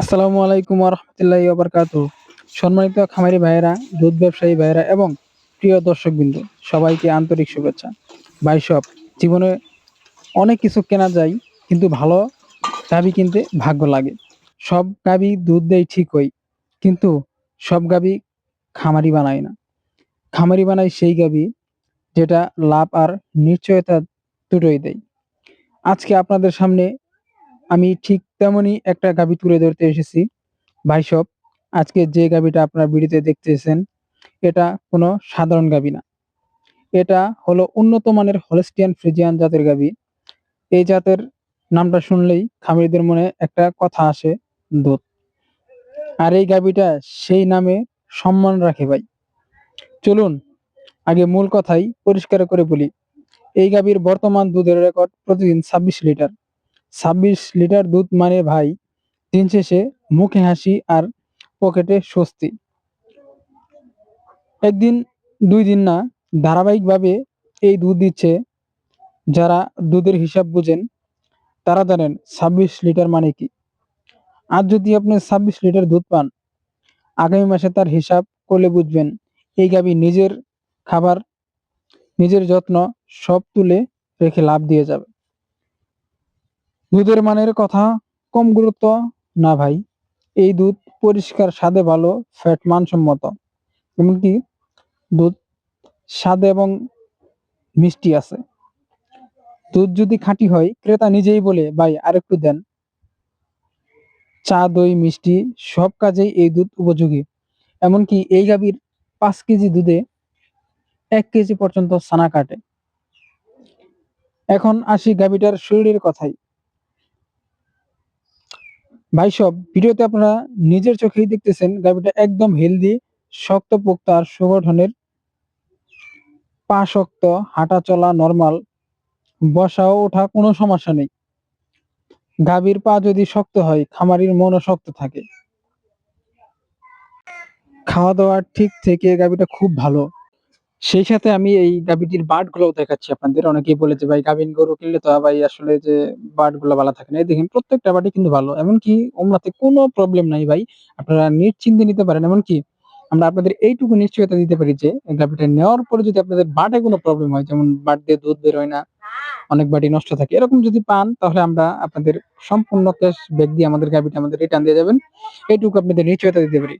আসসালামু আলাইকুম রহমতুল্লাহ বারকাতু সম্মানিত খামারি ভাইয়েরা, দুধ ব্যবসায়ী ভাইয়েরা এবং প্রিয় দর্শকবৃন্দ, সবাইকে আন্তরিক শুভেচ্ছা। ভাই সব, জীবনে অনেক কিছু কেনা যায়, কিন্তু ভালো গাবি কিনতে ভাগ্য লাগে। সব গাবি দুধ দেয় ঠিকই, কিন্তু সব গাবি খামারি বানায় না। খামারি বানায় সেই গাবি যেটা লাভ আর নিশ্চয়তা দুটোই দেয়। আজকে আপনাদের সামনে আমি ঠিক তেমনই একটা গাবি তুলে ধরতে এসেছি। ভাই সব, আজকে যে গাবিটা আপনার ভিডিওতে দেখতেছেন, এটা কোনো সাধারণ গাবি না। এটা হলো উন্নত মানের হলস্টিয়ান ফ্রিজিয়ান জাতের গাবি এই জাতের নামটা শুনলেই খামারিদের মনে একটা কথা আসে, দুধ। আর এই গাবিটা সেই নামে সম্মান রাখে ভাই। চলুন, আগে মূল কথাই পরিষ্কার করে বলি। এই গাবির বর্তমান দুধের রেকর্ড প্রতিদিন ছাব্বিশ লিটার। ছাব্বিশ লিটার দুধ মানে ভাই, দিন শেষে মুখে হাসি আর পকেটে স্বস্তি। একদিন, দুই দিন না, ধারাবাহিকভাবে এই দুধ দিচ্ছে যারা দুধের হিসাব বুঝেন, তারা জানেন ছাব্বিশ লিটার মানে কি। আর যদি আপনি ছাব্বিশ লিটার দুধ পান, আগামী মাসে তার হিসাব করলে বুঝবেন এই গাবি নিজের খাবার, নিজের যত্ন সব তুলে রেখে লাভ দিয়ে যাবে। দুধের মানের কথা কম গুরুত্ব না ভাই। এই দুধ পরিষ্কার, স্বাদে ভালো, ফ্যাট মানসম্মত। এমনকি দুধ স্বাদে এবং মিষ্টি আছে। দুধ যদি খাঁটি হয়, ক্রেতা নিজেই বলে, ভাই, আরেকটু দেন। চা, দই, মিষ্টি সব কাজেই এই দুধ উপযোগী। এমনকি এই গাভীর পাঁচ কেজি দুধে এক কেজি পর্যন্ত ছানা কাটে। এখন আসি গাভীটার শরীরের কথাই। ভাই, সব ভিডিওতে আপনারা নিজের চোখেই দেখতেছেন গাভীটা একদম হেলদি শক্ত পোক্ত আর সুগঠনের। পা শক্ত, হাঁটা চলা নর্মাল বসাও ওঠা কোনো সমস্যা নেই। গাভীর পা যদি শক্ত হয়, খামারির মনও শক্ত থাকে। খাওয়া দাওয়া ঠিক থেকে গাভীটা খুব ভালো। সেই সাথে আমি এই গাভীটির বাটগুলো দেখাচ্ছি আপনাদের। অনেকেই বলে যে, ভাই গাভীন গরু কিনলে তো, ভাই, আসলে যে বাটগুলো ভালো থাকে না। এই দেখেন, প্রত্যেকটা বাটি কিন্তু ভালো। এমনকি ওমরাতে কোনো প্রবলেম নাই, ভাই। আপনারা নিশ্চিন্তে নিতে পারেন। এমনকি আমরা আপনাদের এইটুকু নিশ্চয়তা দিতে পারি যে গাভীটা নেওয়ার পরে যদি আপনাদের বাটে কোনো প্রবলেম হয়, যেমন বাট দিয়ে দুধ বের হয় না, অনেক বাটি নষ্ট থাকে, এরকম যদি পান, তাহলে আমরা আপনাদের সম্পূর্ণ ক্যাশ ব্যাগ দিয়ে আমাদের গাভীটা আমাদের রিটার্ন দিয়ে যাবেন। এইটুকু আপনাদের নিশ্চয়তা দিতে পারি।